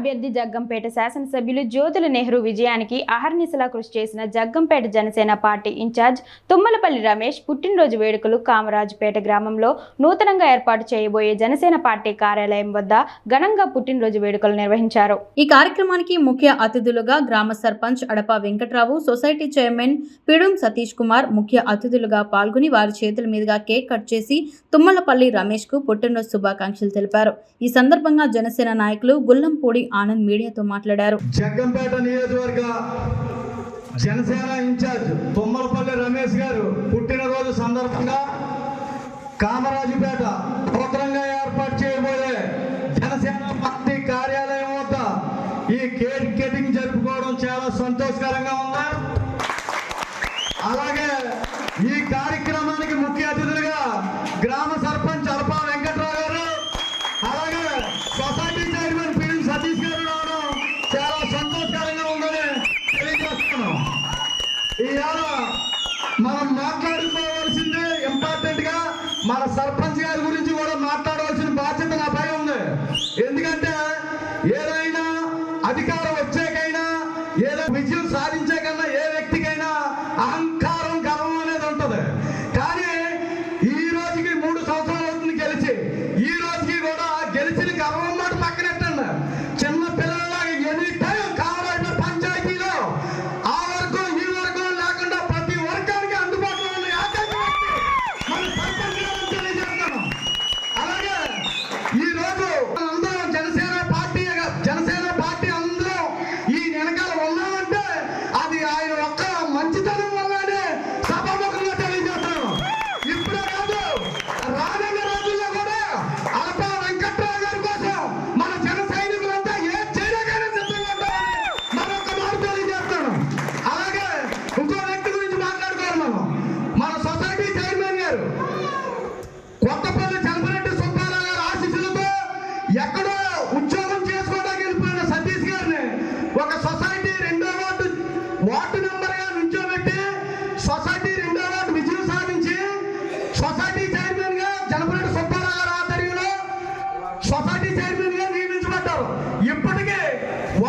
అభ్యర్థి జగ్గంపేట శాసనసభ్యులు జ్యోతుల నెహ్రూ విజయానికి అహర్నిశలా కృషి చేసిన Jaggampeta Janasena party in charge Tummalapalli Ramesh పుట్టినరోజు వేడుకలు కామరాజుపేట గ్రామంలో నూతనంగా ఏర్పాటు చేయబోయే జనసేన పార్టీ కార్యాలయం వద్ద ఘనంగా పుట్టినరోజు వేడుకలు నిర్వహించారు. ఈ కార్యక్రమానికి ముఖ్య అతిథులుగా గ్రామ సర్పంచ్ అడప వెంకట్రావు సొసైటీ చైర్మన్ పిడుం సతీష్ కుమార్ ముఖ్య అతిథులుగా పాల్గొని వారి చేతుల మీదుగా కేక్ కట్ చేసి తుమ్మలపల్లి రమేష్కు పుట్టినరోజు శుభాకాంక్షలు తెలిపారు. ఈ సందర్భంగా జనసేన నాయకులు గుల్లంపూడి ఆనంద్ మీడియాతో మాట్లాడారు. జగ్గంపేట నియోజకవర్గ జనసేన ఇన్ఛార్జ్ తుమ్మలపల్లి రమేష్ గారు పుట్టినరోజు సందర్భంగా కామరాజుపేట నూతనంగా ఏర్పాటు చేయబోయే జనసేన పార్టీ కార్యాలయం వద్ద ఈ కేక్ కటింగ్ జరుపుకోవడం చాలా సంతోషకరంగా ఉంది. మన సర్పంచ్ గారి గురించి కూడా మాట్లాడవలసిన బాధ్యత నాపై ఉంది. ఎందుకంటే ఏదైనా అధికారం వచ్చేకైనా ఏదో విజయం సాధించే కన్నా ఏ వ్యక్తికైనా అహంకారం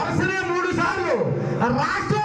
వరుసనే మూడు సార్లు. రాష్ట్ర